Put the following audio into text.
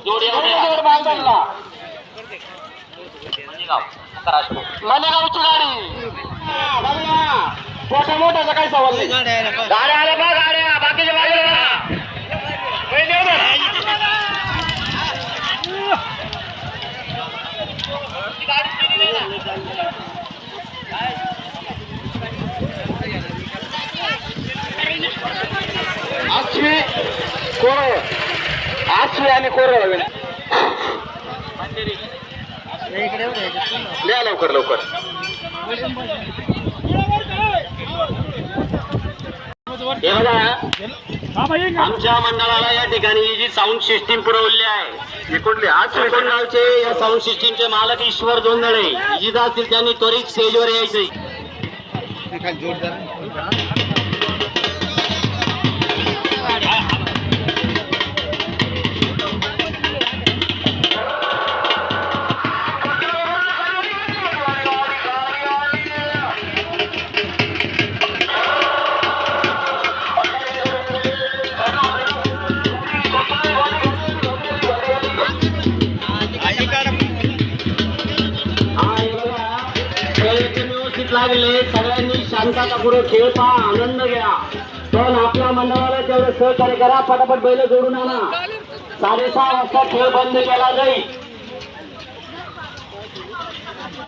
जोडीमध्ये जोड बांधला मणेगाव कराशो मलेगावची गाडी मोठ्या मोठ्याचा काही सवाल नाही गाड्या आल्या बा गाड्या बाकीच्या बाजूला बघा. पहिले आश्वी आणि कोरळ द्या लवकर लवकर. हे बघा आमच्या मंडळाला या ठिकाणी ही जी साऊंड सिस्टीम पुरवली आहे. कुठली? आज गावचे या साऊंड सिस्टीमचे मालक ईश्वर जोंधळे जिथं असतील त्यांनी त्वरित स्टेजवर यायचे हा, खेळ व्यवस्थित लागले. सगळ्यांनी शांततापूर्वक खेळ पहा आनंद घ्या. पण आपल्या मंडळाला तेवढं सहकार्य करा. पटापट बैल जोडून आणा. साडेसहा वाजता खेळ बंद केला जाईल.